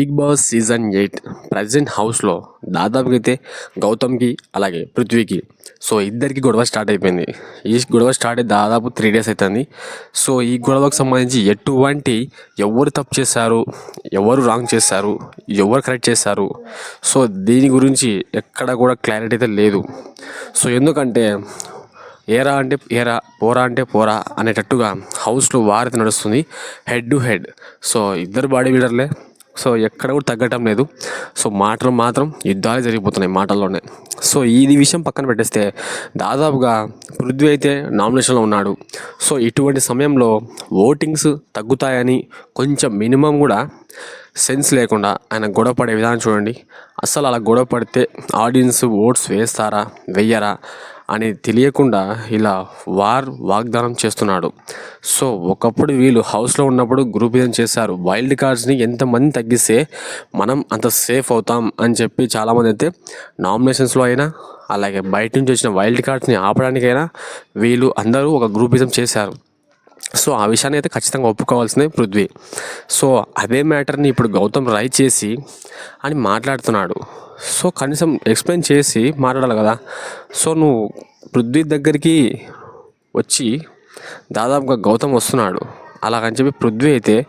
Bigg Boss season eight present హౌస్లో దాదాపుగా అయితే గౌతమ్కి అలాగే పృథ్వీకి. సో ఇద్దరికి గొడవ స్టార్ట్ అయిపోయింది. ఈ గొడవ స్టార్ట్ అయ్యి దాదాపు త్రీ డేస్ అవుతుంది సో ఈ గొడవకు సంబంధించి ఎటువంటి ఎవరు తప్పు చేశారు ఎవరు రాంగ్ చేశారు ఎవరు కరెక్ట్ చేశారు. సో దీని గురించి ఎక్కడ కూడా క్లారిటీ అయితే లేదు. సో ఎందుకంటే ఏరా అంటే ఏరా పోరా అంటే పోరా అనేటట్టుగా హౌస్లో వారైతే నడుస్తుంది హెడ్ టు హెడ్. సో ఇద్దరు బాడీ బిల్డర్లే సో ఎక్కడ కూడా తగ్గటం లేదు. సో మాటలు మాత్రం యుద్ధాలు జరిగిపోతున్నాయి మాటల్లోనే. సో ఇది విషయం పక్కన పెట్టేస్తే దాదాపుగా పృథ్వీ అయితే నామినేషన్లో ఉన్నాడు. సో ఇటువంటి సమయంలో ఓటింగ్స్ తగ్గుతాయని కొంచెం మినిమం కూడా సెన్స్ లేకుండా ఆయన గొడవ పడే విధానం చూడండి. అసలు అలా గొడవ పడితే ఆడియన్స్ ఓట్స్ వేస్తారా? వెయ్యరా అని తెలియకుండా ఇలా వార్ వాగ్దానం చేస్తున్నాడు. సో ఒకప్పుడు వీళ్ళు హౌస్లో ఉన్నప్పుడు గ్రూప్ ఇదం చేశారు. వైల్డ్ కార్డ్స్ని ఎంతమంది తగ్గిస్తే మనం అంత సేఫ్ అవుతాం అని చెప్పి చాలామంది అయితే నామినేషన్స్లో అయినా అలాగే బయట నుంచి వచ్చిన వైల్డ్ కార్డ్స్ని ఆపడానికైనా వీళ్ళు అందరూ ఒక గ్రూపిజం చేశారు. సో ఆ విషయాన్ని అయితే ఖచ్చితంగా ఒప్పుకోవాల్సిందే పృథ్వీ. సో అదే మ్యాటర్ని ఇప్పుడు గౌతమ్ రై చేసి అని మాట్లాడుతున్నాడు. సో కనీసం ఎక్స్ప్లెయిన్ చేసి మాట్లాడాలి కదా. సో నువ్వు పృథ్వీ దగ్గరికి వచ్చి దాదాపుగా గౌతమ్ వస్తున్నాడు. అలాగని చెప్పి పృథ్వీ అయితే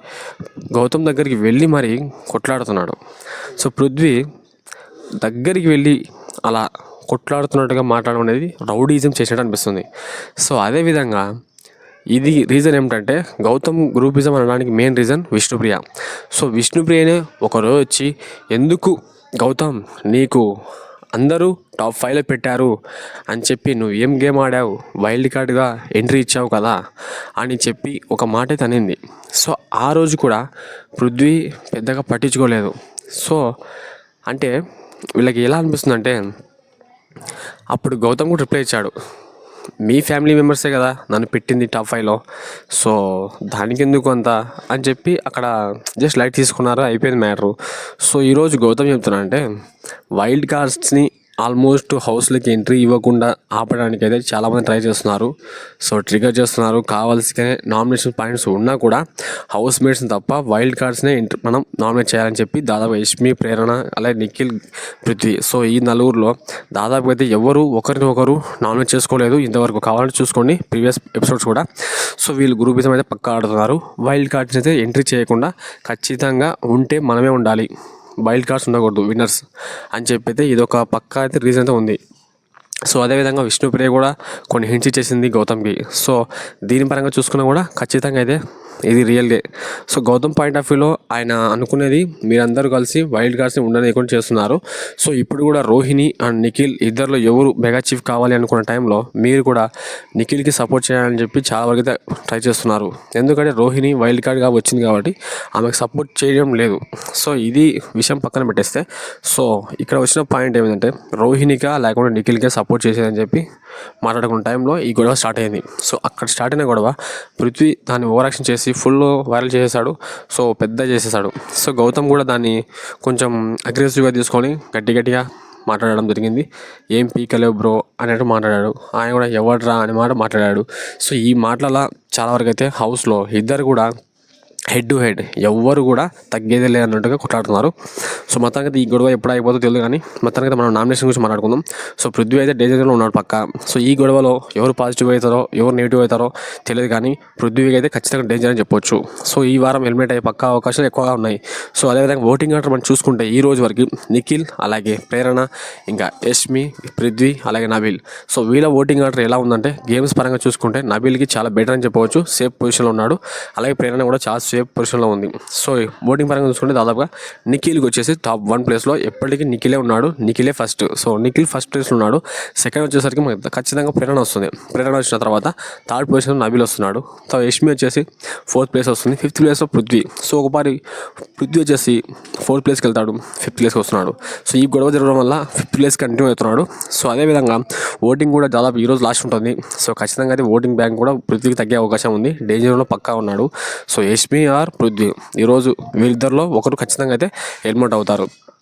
గౌతమ్ దగ్గరికి వెళ్ళి మరి కొట్లాడుతున్నాడు. సో పృథ్వీ దగ్గరికి వెళ్ళి అలా కొట్లాడుతున్నట్టుగా మాట్లాడడం అనేది రౌడీజం చేసినట్టు అనిపిస్తుంది. సో అదేవిధంగా ఇది రీజన్ ఏమిటంటే గౌతమ్ గ్రూపిజం అనడానికి మెయిన్ రీజన్ విష్ణుప్రియ. సో విష్ణుప్రియనే ఒకరోజు వచ్చి ఎందుకు గౌతమ్ నీకు అందరూ టాప్ ఫైవ్లో పెట్టారు అని చెప్పి నువ్వు ఏం గేమ్ ఆడావు? వైల్డ్ కార్డ్గా ఎంట్రీ ఇచ్చావు కదా అని చెప్పి ఒక మాట తనింది. సో ఆ రోజు కూడా పృథ్వీ పెద్దగా పట్టించుకోలేదు. సో అంటే వీళ్ళకి ఎలా అనిపిస్తుంది అంటే అప్పుడు గౌతమ్ కూడా రిప్లై ఇచ్చాడు. మీ ఫ్యామిలీ మెంబర్సే కదా నన్ను పెట్టింది టాప్ ఫైవ్లో సో దానికి ఎందుకు అంత అని చెప్పి అక్కడ జస్ట్ లైట్ తీసుకున్నారు? అయిపోయింది మ్యాటరు సో ఈరోజు గౌతమ్ చెప్తున్నా అంటే వైల్డ్ కార్డ్స్ని ఆల్మోస్ట్ హౌస్లోకి ఎంట్రీ ఇవ్వకుండా ఆపడానికి అయితే చాలామంది ట్రై చేస్తున్నారు. సో ట్రిగర్ చేస్తున్నారు. కావాల్సిన నామినేషన్ పాయింట్స్ ఉన్నా కూడా హౌస్ మేట్స్ని తప్ప వైల్డ్ కార్డ్స్నే ఎంట్రీ మనం నామినేట్ చేయాలని చెప్పి దాదాపు యష్మి ప్రేరణ అలాగే నిఖిల్ పృథ్వీ సో ఈ నలుగురిలో దాదాపు అయితే ఎవరు ఒకరిని ఒకరు నామినేట్ చేసుకోలేదు. ఇంతవరకు కావాలని చూసుకోండి. ప్రీవియస్ ఎపిసోడ్స్ కూడా. సో వీళ్ళు గ్రూపిజం అయితే పక్కా ఆడుతున్నారు. వైల్డ్ కార్డ్స్ అయితే ఎంట్రీ చేయకుండా ఖచ్చితంగా ఉంటే మనమే ఉండాలి. వైల్డ్ కార్డ్స్ ఉండకూడదు విన్నర్స్ అని చెప్పైతే ఇది ఒక పక్క అయితే రీజన్ అయితే ఉంది. సో అదేవిధంగా విష్ణుప్రియ కూడా కొన్ని హింట్స్ ఇచ్చేసింది గౌతమ్కి. సో దీని పరంగా చూసుకున్నా కూడా ఖచ్చితంగా అయితే ఇది real day so Gautam point of వ్యూలో ఆయన అనుకునేది మీరందరూ కలిసి వైల్డ్ కార్డ్స్ని ఉండనీయకుండా చేస్తున్నారు. సో ఇప్పుడు కూడా రోహిణి అండ్ నిఖిల్ ఇద్దరిలో ఎవరు మెగా చీఫ్ కావాలి అనుకున్న టైంలో మీరు కూడా నిఖిల్కి సపోర్ట్ చేయాలని చెప్పి చాలా వరకు ట్రై చేస్తున్నారు. ఎందుకంటే రోహిణి వైల్డ్ కార్డ్గా వచ్చింది కాబట్టి ఆమెకు సపోర్ట్ చేయడం లేదు. సో ఇది విషయం పక్కన పెట్టేస్తే. సో ఇక్కడ వచ్చిన పాయింట్ ఏమిటంటే రోహిణిగా లేకుండా నిఖిల్గా సపోర్ట్ చేసేదని చెప్పి మాట్లాడుకున్న టైంలో ఈ గొడవ స్టార్ట్ అయింది. సో అక్కడ స్టార్ట్ అయిన గొడవ పృథ్వీ దాన్ని ఓవరాక్షన్ చేసి ఫుల్ వైరల్ చేసేసాడు. సో పెద్ద చేసేసాడు. సో గౌతమ్ కూడా దాన్ని కొంచెం అగ్రెసివ్గా తీసుకొని గట్టి గట్టిగా మాట్లాడడం జరిగింది. ఏం పీకలేవు బ్రో అన్నట్టు మాట్లాడాడు. ఆయన కూడా ఎవడ్రా అని మాట మాట్లాడాడు. సో ఈ మాటల చాలా వరకు అయితే హౌస్లో ఇద్దరు కూడా హెడ్ టు హెడ్ ఎవ్వరు కూడా తగ్గేదే లేదన్నట్టుగా కొట్లాడుతున్నారు. సో మొత్తానికి ఈ గొడవ ఎప్పుడు అయిపోతుందో తెలియదు కానీ మొత్తానికి మనం నామినేషన్ గురించి మాట్లాడుకుందాం. సో పృథ్వీ అయితే డేంజర్లో ఉన్నాడు పక్క. సో ఈ గొడవలో ఎవరు పాజిటివ్ అవుతారో ఎవరు నెగిటివ్ అవుతారో తెలియదు కానీ పృథ్వీకి అయితే ఖచ్చితంగా డేంజర్ అని చెప్పొచ్చు. సో ఈ వారం హెల్మెట్ అయ్యే పక్క అవకాశాలు ఎక్కువగా ఉన్నాయి. సో అదేవిధంగా ఓటింగ్ ఆర్డర్ మనం చూసుకుంటే ఈ రోజు వరకు నిఖిల్ అలాగే ప్రేరణ ఇంకా యష్మి పృథ్వీ అలాగే నబీల్. సో వీళ్ళ ఓటింగ్ ఆర్డర్ ఎలా ఉందంటే గేమ్స్ పరంగా చూసుకుంటే నబీల్కి చాలా బెటర్ అని చెప్పవచ్చు. సేఫ్ పొజిషన్లో ఉన్నాడు. అలాగే ప్రేరణ కూడా చాలా సేఫ్ పొజిషన్లో ఉంది. సో ఓటింగ్ పరంగా చూసుకుంటే దాదాపుగా నిఖిల్కి వచ్చేసి టాప్ వన్ ప్లేస్లో ఎప్పటికీ నిఖిలే ఉన్నాడు. నిఖిలే ఫస్ట్ సో నిఖిల్ ఫస్ట్ ప్లేస్లో ఉన్నాడు. సెకండ్ వచ్చేసరికి మనకి ఖచ్చితంగా ప్రేరణ వస్తుంది. ప్రేరణ వచ్చిన తర్వాత థర్డ్ పొజిషన్లో నబీల్ వస్తున్నాడు. సో యష్మి వచ్చేసి ఫోర్త్ ప్లేస్ వస్తుంది. ఫిఫ్త్ ప్లేస్లో పృథ్వీ. సో ఒకసారి పృథ్వీ వచ్చేసి ఫోర్త్ ప్లేస్కి వెళ్తాడు. ఫిఫ్త్ ప్లేస్కి వస్తున్నాడు. సో ఈ గొడవ జరగడం వల్ల ఫిఫ్త్ ప్లేస్ కంటిన్యూ అవుతున్నాడు. సో అదేవిధంగా ఓటింగ్ కూడా దాదాపు ఈరోజు లాస్ట్ ఉంటుంది. సో ఖచ్చితంగా అయితే ఓటింగ్ బ్యాంక్ కూడా పృథ్వీకి తగ్గే అవకాశం ఉంది. డేంజర్లో పక్కా ఉన్నాడు. So Yashmi or Prithvi. ఈరోజు వీళ్ళిద్దరిలో ఒకరు ఖచ్చితంగా అయితే హెల్మెట్ అవుతారు.